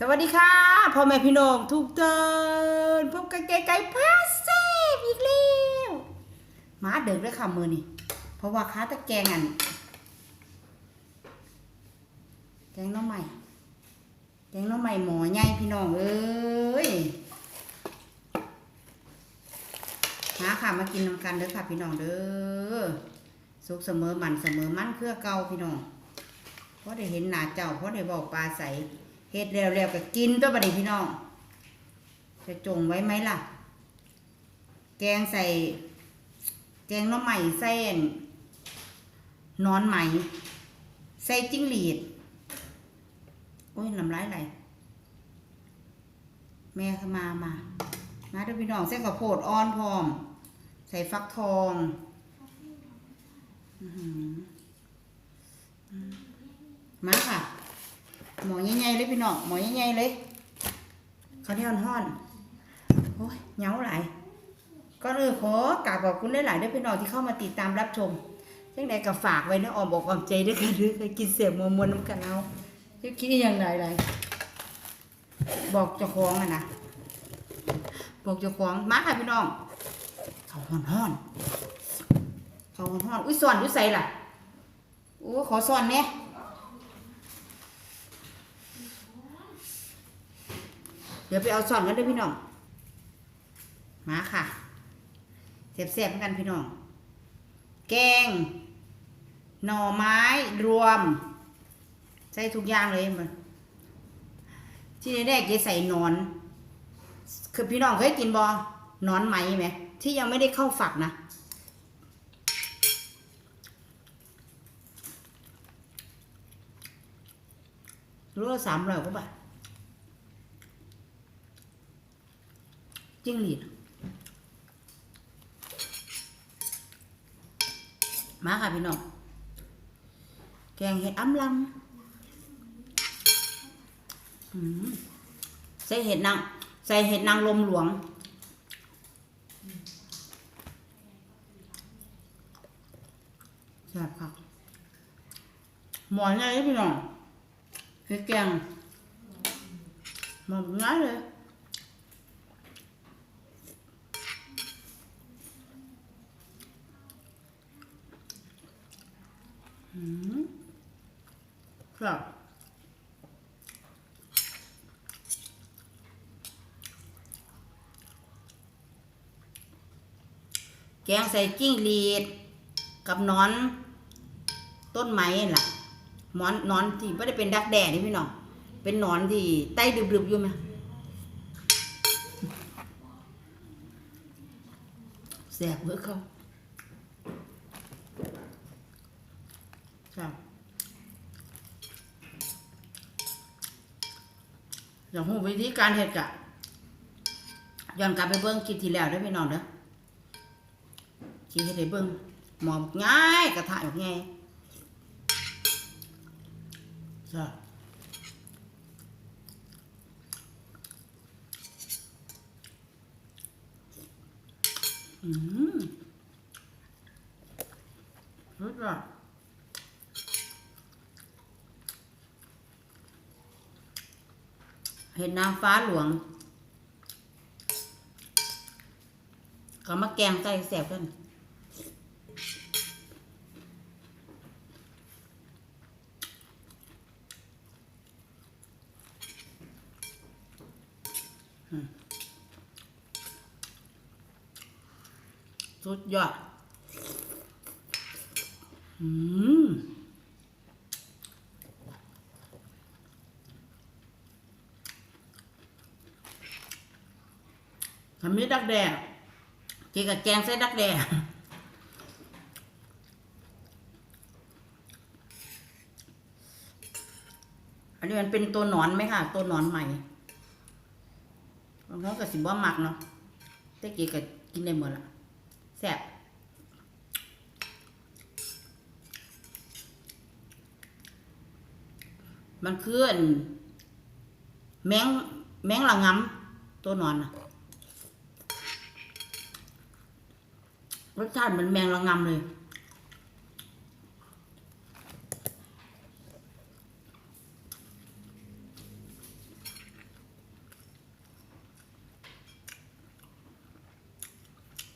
สวัสดีค่ะพ่อแม่พี่น้องทุกท่านพบกันไกลๆพาเซฟอีกแล้วมาเดิกด้วยค่ะมือนี่เพราะว่าค้าตะแกงอันแกงน้องใหม่แกงน้องใหม่หมอใหญ่พี่น้องเอ้ยมาค่ะมากินน้ำกันเด้อค่ะพี่น้องเด้อสุขเสมอมันเสมอมันเพื่อเก่าพี่น้องเพราะได้เห็นหนาเจ้าเพราะได้บอกปลาใส เฮ็ดแล้วแล้วก็กินตัวบัดนี้พี่น้องจะจงไว้ไหมล่ะ แกงใส่ แกงน้ำใหม่เส้นนอนไหม ใส่จิ้งหรีดโอ้ยน้ำลายไหลแม่เข้ามามา มาด้วยพี่น้องเส้นข้าวโพดอ่อนพร้อม ใส่ฟักทองมาค่ะ หมอใหญ่ๆเลยพี่น้องหมอใหญ่ๆเลยเขาเหนี่ยวห่อนโอ้ยเหงาหลายก็เลยขอกราบขอบคุณหลายๆด้วยพี่น้องที่เข้ามาติดตามรับชมจังใดก็ฝากไว้นะออมบอกออมใจด้วยกันด้วยเคยกินเสียมมวนๆน้ำกันเอาจะคิดอย่างไรไรบอกเจ้าของอะนะบอกเจ้าของมาค่ะพี่น้องเขาห่อนๆเขาห่อนๆอุ้ยซ่อนอยู่ใส่ล่ะโอ้ขอซ่อนแหน่ เดี๋ยวไปเอาซ่อนกันด้วยพี่น้อง มาค่ะเสียบๆเหมือนกันพี่น้อง แกง หน่อไม้รวม ใส่ทุกอย่างเลยมันที่แรกจะใส่นอน คือพี่น้องเคยกินบอนอนไหมไหม ที่ยังไม่ได้เข้าฝักนะรู้ละสามร้อยกว่าบาท จิ้งหรีดมาค่ะพี่น้องแกงเห็ดอ้ำลำอืมใส่เห็ดนางใส่เห็ดนางลมหลวง แซ่บค่ะหมอนเลยพี่น้องเห็ดแกงหมอนง่ายเลย อืมครับแกงใส่กิ้งหรีด กับนอน ต้นไม้นั่นล่ะหมอนนอนที่ไม่ได้เป็นดักแด่นี่พี่น้องเป็นนอนที่ไต้ดึบๆอยู่ไหมแสบเบื่อเขา ครับอย่างหูวิธีการเห็ดกะย้อนกลับไปเบิ้งคลิปที่แล้วได้อพี่น้องเด้อคลิปที่ได้เบิ้งหมอมง่ายกระทะแบบง่ายจ้ะอืมรู้จัก เห็ดนางฟ้าหลวงก็มาแกงใส่แสบกันสุดยอด อืม ทำนี้ดักแด่กินกับแกงใส่ดักแด่อันนี้มันเป็นตัวหนอนไหมค่ะ ตัวหนอนใหม่บางคนก็สิบ่หมักเนาะแต่กี้ก็กินได้หมดละแซ่บมันคืออันแมงแมงละงำตัวนอนน่ะ รสชาติเหมือนแมงระงำเลย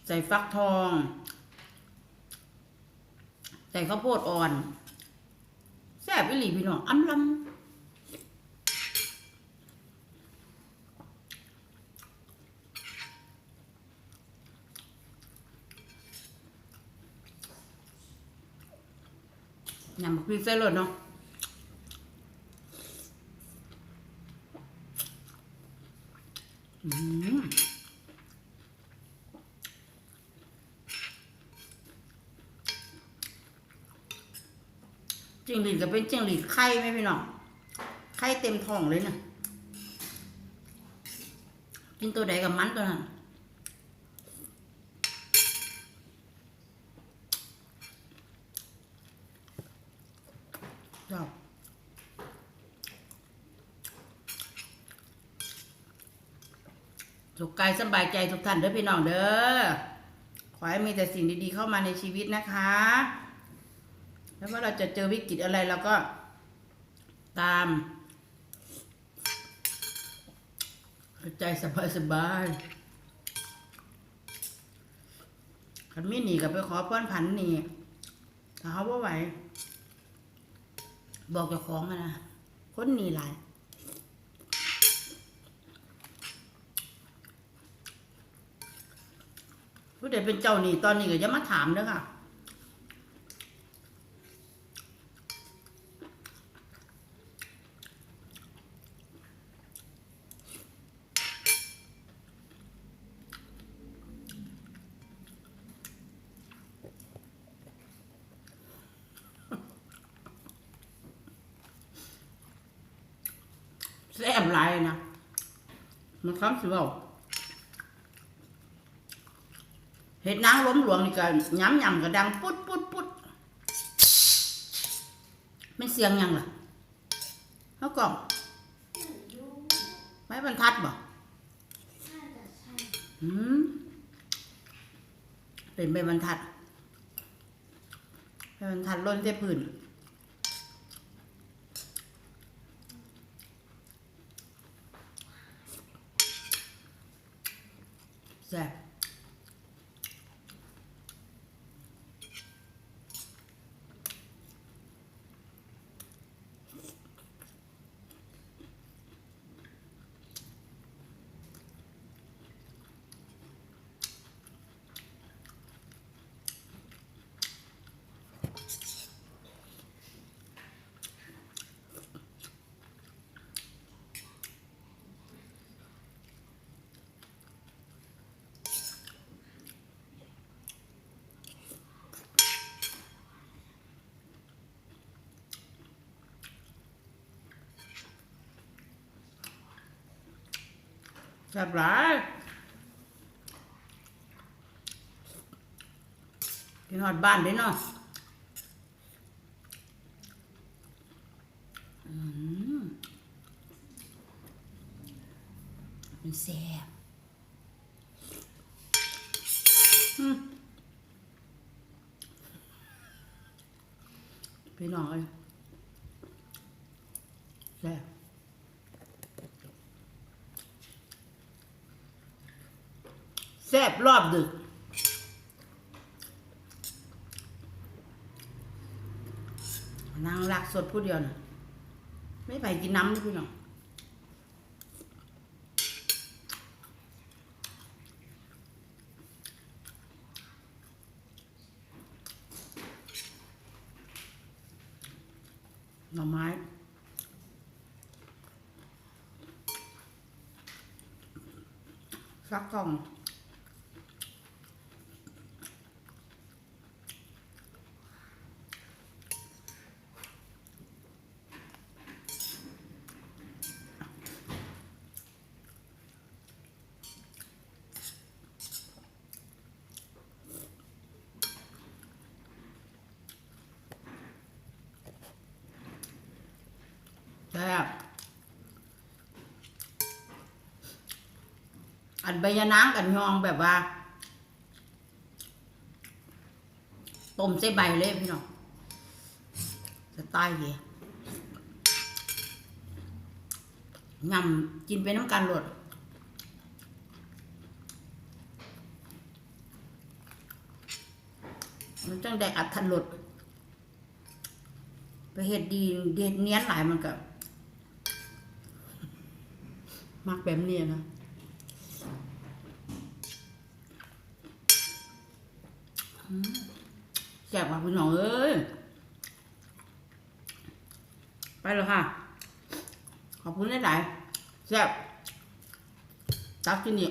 ใส่ฟักทอง ใส่ข้าวโพดอ่อน แซ่บอิหลีพี่น้องอ้ำลำ ยำบักพริกใส่รสเนาะอืมจิงหรีดก็เป็นจิงหรีดไข่ไหมพี่น้องไข่เต็มท้องเลยนะกินตัวใดกับมันตัวนั้นชอบ สุขกายสบายใจทุกท่านเด้อพี่น้องเด้อขอให้มีแต่สิ่งดีๆเข้ามาในชีวิตนะคะ แล้วว่าเราจะเจอวิกฤตอะไรเราก็ตามใจสบายสบายๆคันไมีหนีกับไปขอพื่อนผันหนีถ้าเขาว่าไหว บอกเจ้าของนะ คนหนีหลาย ผู้ใดเป็นเจ้าหนี้ตอนนี้ก็อย่ามาถามเด้อค่ะแซ่บหลายนะ มันคำสิ เห็ดนางล้มหลวงนี่ก็ย้ำยำก็ดังปุ๊ดปุ๊ดปุ๊ดไม่เสียงยังล่ะเขากล่องไม้บรรทัดบ่อืมเป็นใบบรรทัดใบบรรทัดล้นเส้พื้นแซ่บ แซ่บหลายกินหอดบ้านเด้เนาะอืมมันแซ่บอืมพี่น้องเอ้ยแซ่บรอบดึก นางรักสดผู้เดียวนะไม่ไปกินน้ำนี่พี่น้องหน่อไม้ฟักทอง แซ่บ อันใบยะนางกันยองแบบว่าต้มใส่ใบเลยพี่น้องสไตล์เดียยำกินไปน้ำกันหลดมันจังได้อัดทันหลดไปเฮ็ดดีเด็ดเนียนหลายมันก็มักแบบนี้นะอืม แซ่บว่ะพี่น้องเอ้ย ไปเลยค่ะ ขอบคุณหลายๆแซ่บตักที่นี่